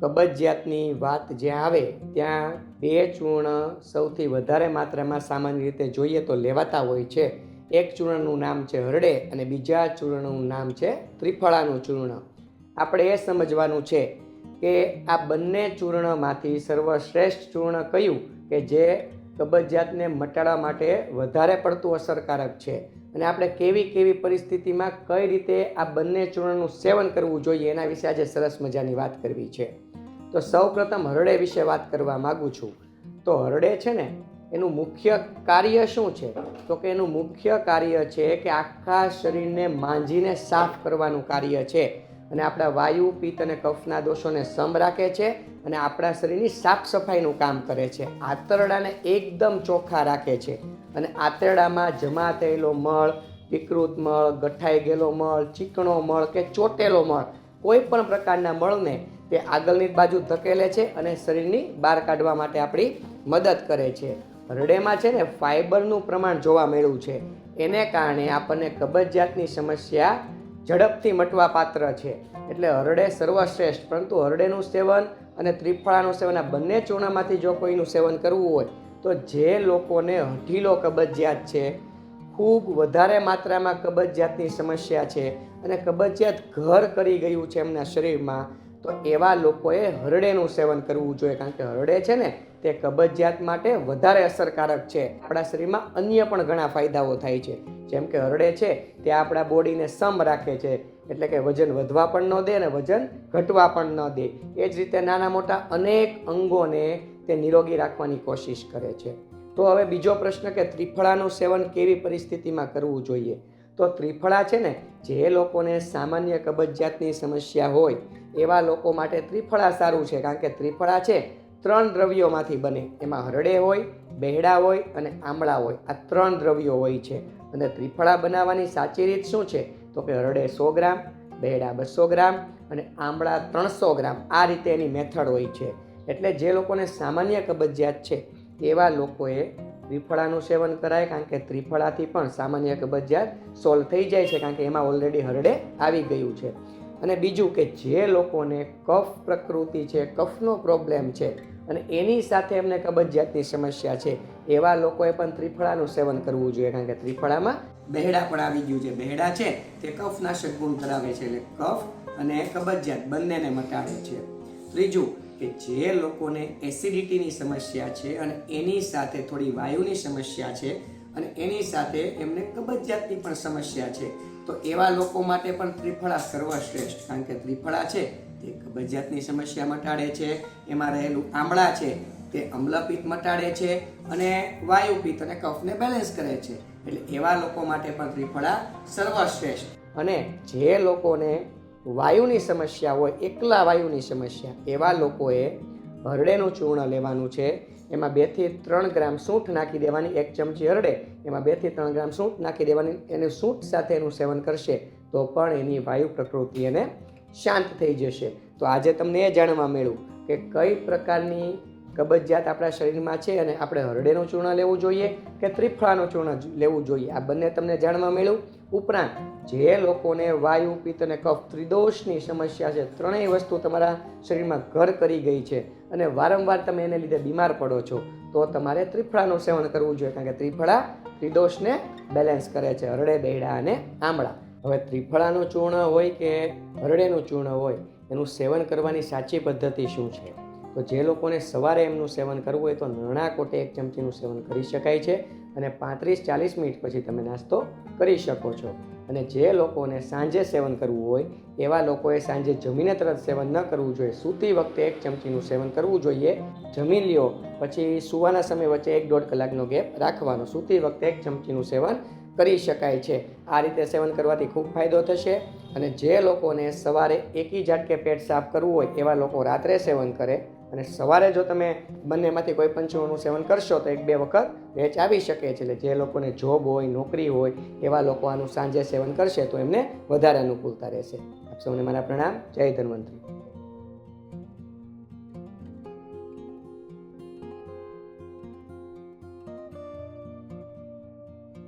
કબજિયાતની વાત જ્યાં આવે, ત્યાં બે ચૂર્ણ સૌથી વધારે માત્રામાં સામાન્ય રીતે જોઈએ તો લેવાતા હોય છે. એક ચૂર્ણનું નામ છે હરડે અને બીજા ચૂર્ણનું નામ છે ત્રિફળાનું ચૂર્ણ. આપણે એ સમજવાનું છે કે આ બંને ચૂર્ણમાંથી સર્વશ્રેષ્ઠ ચૂર્ણ કયું? કે જે કબજિયાતને મટાડવા માટે વધારે પડતું અસરકારક છે. અને આપણે કેવી કેવી પરિસ્થિતિમાં કઈ રીતે આ બંને ચૂર્ણનું સેવન કરવું જોઈએ એના વિશે આજે સરસ મજાની વાત કરવી છે. તો સૌ પ્રથમ હરડે વિશે વાત કરવા માગું છું. તો હરડે છે ને, એનું મુખ્ય કાર્ય શું છે? તો કે એનું મુખ્ય કાર્ય છે કે આખા શરીરને માંજીને સાફ કરવાનું કાર્ય છે. અને આપણા વાયુ, પિત્ત અને કફના દોષોને સમ રાખે છે અને આપણા શરીરની સાફ સફાઈનું કામ કરે છે. આંતરડાને એકદમ ચોખ્ખા રાખે છે. અને આંતરડામાં જમા થયેલો મળ, વિકૃત મળ, ગઠાઈ ગયેલો મળ, ચીકણો મળ કે ચોટેલો મળ, કોઈ પણ પ્રકારના મળને તે આગળની બાજુ ધકેલે છે અને શરીરની બહાર કાઢવા માટે આપણી મદદ કરે છે. હરડેમાં છે ને ફાઇબરનું પ્રમાણ જોવા મળ્યું છે. એને કારણે આપણને કબજિયાતની સમસ્યા ઝડપથી મટવા પાત્ર છે. એટલે હરડે સર્વશ્રેષ્ઠ, પરંતુ હરડેનું સેવન અને ત્રિફળાનું સેવન, આ બંને ચૂર્ણમાંથી જો કોઈનું સેવન કરવું હોય, તો જે લોકોને હઠીલો કબજિયાત છે, ખૂબ વધારે માત્રામાં કબજિયાતની સમસ્યા છે અને કબજિયાત ઘર કરી ગયું છે એમના શરીરમાં તો એવા લોકોએ હરડેનું સેવન કરવું જોઈએ, કારણ કે હરડે છે ને, તે કબજિયાત માટે વધારે અસરકારક છે. આપણા શરીરમાં અન્ય પણ ઘણા ફાયદાઓ થાય છે. જેમ કે હરડે છે, તે આપણા બોડીને સમ રાખે છે, એટલે કે વજન વધવા પણ ન દે અને વજન ઘટવા પણ ન દે. એ જ રીતે નાના મોટા અનેક અંગોને તે નિરોગી રાખવાની કોશિશ કરે છે. તો હવે બીજો પ્રશ્ન કે ત્રિફળાનું સેવન કેવી પરિસ્થિતિમાં કરવું જોઈએ? તો ત્રિફળા છે ને, જે લોકોને સામાન્ય કબજિયાતની સમસ્યા હોય, એવા લોકો માટે ત્રિફળા સારું છે. કારણ કે ત્રિફળા છે, ત્રણ દ્રવ્યોમાંથી બને. એમાં હરડે હોય, બેહડા હોય અને આમળા હોય. આ ત્રણ દ્રવ્યો હોય છે. અને ત્રિફળા બનાવવાની સાચી રીત શું છે? તો કે હરડે સો ગ્રામ, બેહડા બસો ગ્રામ અને આમળા ત્રણસો ગ્રામ. આ રીતે એની મેથડ હોય છે. એટલે જે લોકોને સામાન્ય કબજિયાત છે તેવા લોકોએ ત્રિફળાનું સેવન કરાય, કારણ કે ત્રિફળાથી પણ સામાન્ય કબજિયાત સોલ્વ થઈ જાય છે, કારણ કે એમાં ઓલરેડી હરડે આવી ગયું છે. અને બીજું કે જે લોકોને કફ પ્રકૃતિ છે, કફનો પ્રોબ્લેમ છે, અને એની સાથે એમને કબજિયાતની સમસ્યા છે, એવા લોકોએ પણ ત્રિફળાનું સેવન કરવું જોઈએ, કારણ કે ત્રિફળામાં બહેડા પણ આવી ગયું છે. બહેડા છે, તે કફનાશક ગુણ ધરાવે છે, એટલે કફ અને કબજિયાત બંનેને મટાડે છે. ત્રીજું કે જે લોકોને એસિડિટીની સમસ્યા છે અને એની સાથે થોડી વાયુની સમસ્યા છે અને એની સાથે એમને કબજિયાતની પણ સમસ્યા છે, તો એવા લોકો માટે પણ ત્રિફળા સર્વશ્રેષ્ઠ, કારણ કે ત્રિફળા છે, તે કબજિયાતની સમસ્યા મટાડે છે, એમાં રહેલું આમળા છે, તે અમ્લપિત્ત મટાડે છે અને વાયુપિત્ત અને કફને બેલેન્સ કરે છે, એટલે એવા લોકો માટે પણ ત્રિફળા સર્વશ્રેષ્ઠ. અને જે લોકોને વાયુની સમસ્યા હોય, એકલા વાયુની સમસ્યા, એવા લોકોએ હરડેનું ચૂર્ણ લેવાનું છે. એમાં બેથી ત્રણ ગ્રામ સૂંઠ નાખી દેવાની, એક ચમચી હરડે, એમાં બેથી ત્રણ ગ્રામ સૂંઠ નાખી દેવાની, એને સૂંઠ સાથે એનું સેવન કરશે, તો પણ એની વાયુ પ્રકૃતિ એને શાંત થઈ જશે. તો આજે તમને એ જાણવા મળ્યું કે કઈ પ્રકારની કબજિયાત આપણા શરીરમાં છે અને આપણે હરડેનું ચૂર્ણ લેવું જોઈએ કે ત્રિફળાનું ચૂર્ણ લેવું જોઈએ? આ બંને તમને જાણવા મળ્યું. ઉપરાંત, જે લોકોને વાયુ, પિત્ત અને કફ ત્રિદોષની સમસ્યા છે, ત્રણેય વસ્તુ તમારા શરીરમાં ઘર કરી ગઈ છે અને વારંવાર તમે એને લીધે બીમાર પડો છો, તો તમારે ત્રિફળાનું સેવન કરવું જોઈએ કારણ કે ત્રિફળા ત્રિદોષને બેલેન્સ કરે છે, હરડે બેડા અને આમળા. હવે ત્રિફળાનું ચૂર્ણ હોય કે હરડેનું ચૂર્ણ હોય, એનું સેવન કરવાની સાચી પદ્ધતિ શું છે? તો જે લોકોને સવારે એમનું સેવન કરવું હોય તો નાના કોટે એક ચમચીનું સેવન કરી શકાય છે અને પાંત્રીસ ચાલીસ મિનિટ પછી તમે નાસ્તો કરી શકો છો. અને જે લોકોને સાંજે સેવન કરવું હોય, એવા લોકોએ સાંજે જમીને તરત સેવન ન કરવું જોઈએ. સૂતી વખતે એક ચમચીનું સેવન કરવું જોઈએ. જમી લ્યો, પછી સુવાના સમય વચ્ચે એક દોઢ કલાકનો ગેપ રાખવાનો. સૂતી વખતે એક ચમચીનું સેવન કરી શકાય છે. આ રીતે સેવન કરવાથી ખૂબ ફાયદો થશે. અને જે લોકોને સવારે એકી ઝાટકે પેટ સાફ કરવું હોય, એવા લોકો રાત્રે સેવન કરે અને સવારે જો તમે બંનેમાંથી કોઈ પણ ચૂર્ણનું સેવન કરશો, તો એક બે વખત વેચ આવી શકે છે. એટલે જે લોકોને જોબ હોય, નોકરી હોય, એવા લોકો આનું સાંજે સેવન કરશે, તો એમને વધારે અનુકૂળતા રહેશે. આપ સૌને મારા પ્રણામ. જય ધન્વંતરી.